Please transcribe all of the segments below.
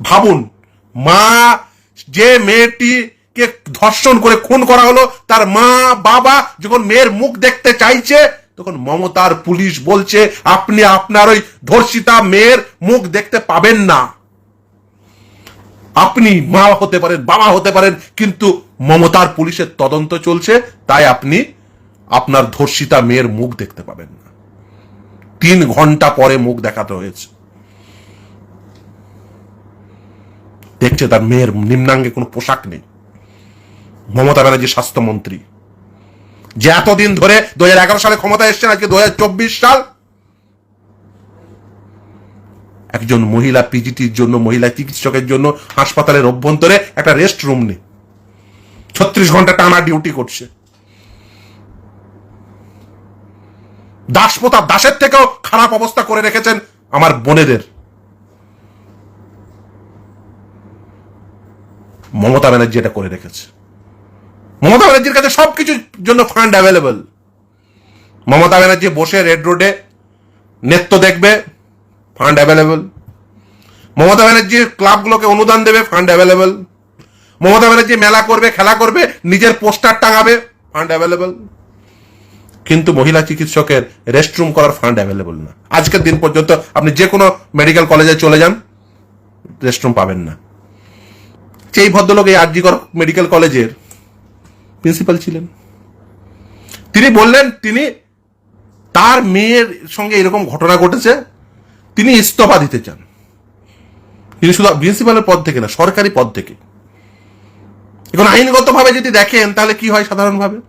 ভাবুন, মা যে মেয়েটিকে ধর্ষণ করে খুন করা হলো, তার মা, বাবা যখন মেয়ের মুখ দেখতে চাইছে, তখন মমতার পুলিশ বলছে, আপনি আপনার ওই ধর্ষিতা মেয়ের মুখ দেখতে পাবেন না। আপনি মা হতে পারেন, বাবা হতে পারেন, কিন্তু মমতার পুলিশের তদন্ত চলছে, তাই আপনি আপনার ধর্ষিতা মেয়ের মুখ দেখতে পাবেন না। তিন ঘণ্টা পরে মুখ দেখাতে হয়েছে। দেখছে তার মেয়ের নিম্নাঙ্গে কোনো পোশাক নেই। মমতা ব্যানার্জি স্বাস্থ্যমন্ত্রী। যে এতদিন ধরে দু হাজার এগারো সালে ক্ষমতা এসছেন, আজকে দু হাজার চব্বিশ সাল একজন মহিলা পিজিটির জন্য, মহিলা চিকিৎসকের জন্য হাসপাতালের অভ্যন্তরে একটা রেস্ট রুম নেই। ছত্রিশ ঘণ্টা টানা ডিউটি করছে। দাসপ্রতাপ দাসের থেকেও খারাপ অবস্থা করে রেখেছেন আমার বোনেদের। মমতা ব্যানার্জি এটা করে রেখেছে। মমতা ব্যানার্জির কাছে সব কিছুর জন্য ফান্ড অ্যাভেলেবল মমতা ব্যানার্জি বসে রেড রোডে নেত্য দেখবে ফান্ড অ্যাভেলেবল মমতা ব্যানার্জি ক্লাবগুলোকে অনুদান দেবে ফান্ড অ্যাভেলেবল মমতা ব্যানার্জি মেলা করবে, খেলা করবে, নিজের পোস্টার টাঙাবে ফান্ড অ্যাভেলেবল কিন্তু মহিলা চিকিৎসকের রেস্টরুম করার ফান্ড অ্যাভেলেবল না। আজকের দিন পর্যন্ত আপনি যে কোনো মেডিকেল কলেজে চলে যান রেস্টরুম পাবেন না। সেই ভদ্রলোক এই আরজিকর মেডিকেল কলেজের প্রিন্সিপাল ছিলেন। তিনি বললেন, তিনি তার মেয়ের সঙ্গে এরকম ঘটনা ঘটেছে, তিনি ইস্তফা দিতে চান। তিনি শুধু প্রিন্সিপালের পদ থেকে না, সরকারি পদ থেকে। এখন আইনগতভাবে যদি দেখেন, তাহলে কি হয় সাধারণভাবে?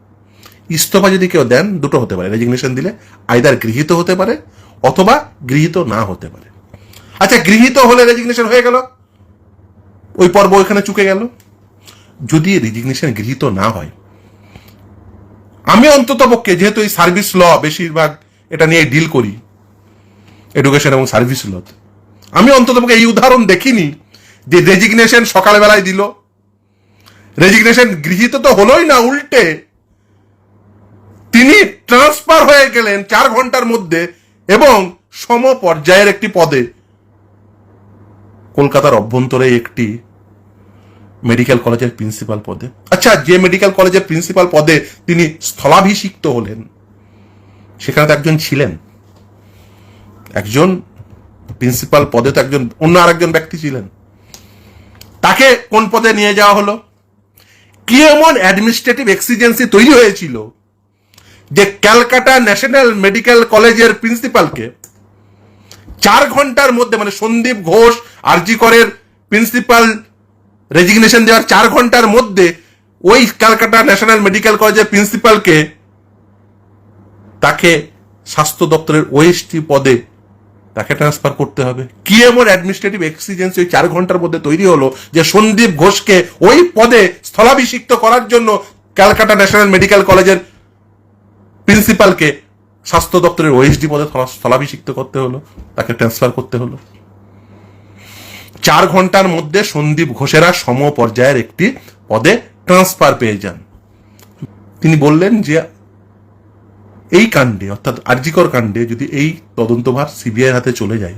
ইস্তফা যদি কেউ দেন, দুটো হতে পারে, রেজিগনেশন দিলে আইদার গৃহীত হতে পারে, অথবা গৃহীত না হতে পারে। আচ্ছা গৃহীত হলে রেজিগনেশন হয়ে গেল। ওই পর্ব ওইখানে চুকে গেল। যদি রেজিগনেশন গৃহীত না হয়, আমি অন্তত পক্ষে যেহেতু এই সার্ভিস ল বেশিরভাগ এটা নিয়ে ডিল করি, এডুকেশন এবং সার্ভিস ল আমি অন্তত পক্ষে এই উদাহরণ দেখিনি যে রেজিগনেশন সকালবেলায় দিল। রেজিগনেশন গৃহীত তো হলোই না, উল্টে তিনি ট্রান্সফার হয়ে গেলেন চার ঘণ্টার মধ্যে এবং সম পর্যায়ের একটি পদে কলকাতার অভ্যন্তরে একটি মেডিকেল কলেজের প্রিন্সিপাল পদে। আচ্ছা যে মেডিকেল কলেজের প্রিন্সিপাল পদে তিনি স্থলাভিষিক্ত হলেন, সেখানে তো একজন ছিলেন। একজন প্রিন্সিপাল পদে তো একজন, অন্য আরেকজন ব্যক্তি ছিলেন। তাকে কোন পদে নিয়ে যাওয়া হলো? কি এমন অ্যাডমিনিস্ট্রেটিভ এক্সিজেন্সি তৈরি হয়েছিল যে ক্যালকাটা ন্যাশনাল মেডিকেল কলেজের প্রিন্সিপালকে চার ঘণ্টার মধ্যে মানে সন্দীপ ঘোষ আরজি করের প্রিন্সিপাল রেজিগনেশন দেওয়ার চার ঘণ্টার মধ্যে ওই ক্যালকাটা ন্যাশনাল মেডিকেল কলেজের প্রিন্সিপালকে তাকে স্বাস্থ্য দপ্তরের ওএসটি পদে তাকে ট্রান্সফার করতে হবে। কি এমন অ্যাডমিনিস্ট্রেটিভ এক্সিজেন্সি ওই চার ঘণ্টার মধ্যে তৈরি হলো যে সন্দীপ ঘোষকে ওই পদে স্থলাভিষিক্ত করার জন্য ক্যালকাটা ন্যাশনাল মেডিকেল কলেজের প্রিন্সিপালকে স্বাস্থ্য দপ্তরের ওএসডি পদে স্থলাভিষিক্ত করতে হলো, তাকে ট্রান্সফার করতে হলো। চার ঘণ্টার মধ্যে সন্দীপ ঘোষেরা সম পর্যায়ের একটি পদে ট্রান্সফার পেয়ে যান। তিনি বললেন যে, এই কাণ্ডে, অর্থাৎ আরজিকর কাণ্ডে যদি এই তদন্তভার সিবিআই হাতে চলে যায়,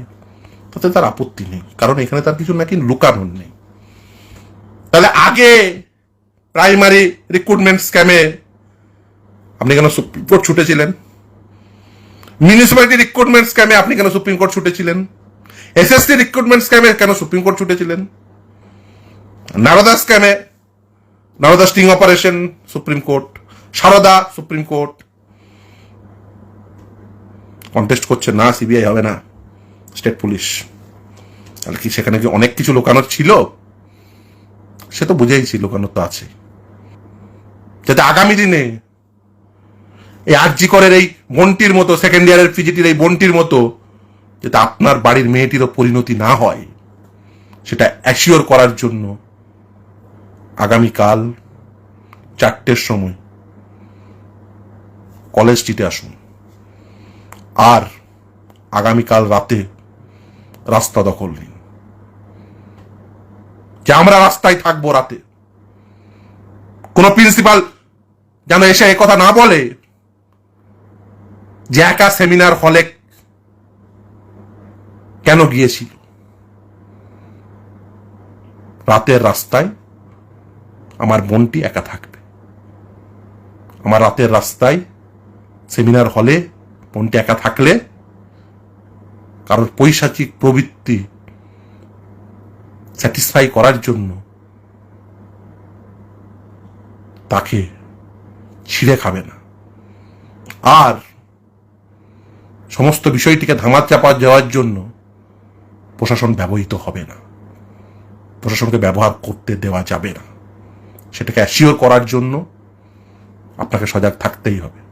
তাতে তার আপত্তি নেই, কারণ এখানে তার কিছু নাকি লুকানোর নেই। তাহলে আগে প্রাইমারি রিক্রুটমেন্ট স্ক্যামে আপনি কেন সুপ্রিম কোর্ট ছুটেছিলেন? মিউনিসিপ্যালিটি রিক্রুটমেন্ট স্ক্যামে আপনি কেন সুপ্রিম কোর্ট ছুটেছিলেন? এসএসসি রিক্রুটমেন্ট স্ক্যামে কেন সুপ্রিম কোর্ট ছুটেছিলেন? Narada স্ক্যামে Narada sting operation supreme court Saradha supreme court contest করছে, না সিবিআই হবে না স্টেট পুলিশ তাহলে কি সেখানে কি অনেক কিছু লোকানোর ছিল? সে তো বুঝেইছি লোকানোর তো আছে। যাতে আগামী দিনে এই আরজি করের এই বন্টির মতো সেকেন্ড ইয়ারের পিজিটির এই বন্টির মতো যাতে আপনার বাড়ির মেয়েটিরও পরিণতি না হয়, সেটা অ্যাসিওর করার জন্য আগামীকাল চারটের সময় কলেজ আসুন। আর আগামীকাল রাতে রাস্তা দখল নিন। যে আমরা রাস্তায় থাকব রাতে, কোন প্রিন্সিপাল যেন এসে কথা না বলে, যে একা সেমিনার হলে কেন গিয়েছিল? রাতের রাস্তায় আমার বোনটি একা থাকবে। আমার রাতের রাস্তায় সেমিনার হলে বোনটি একা থাকলে কারোর পৈশাচিক প্রবৃত্তি স্যাটিসফাই করার জন্য তাকে ছিঁড়ে খাবে না। আর সমস্ত বিষয়টিকে ধামার চাপা দেওয়ার জন্য প্রশাসন ব্যবহৃত হবে না। প্রশাসনকে ব্যবহার করতে দেওয়া যাবে না। সেটাকে অ্যাসিওর করার জন্য আপনাকে সজাগ থাকতেই হবে।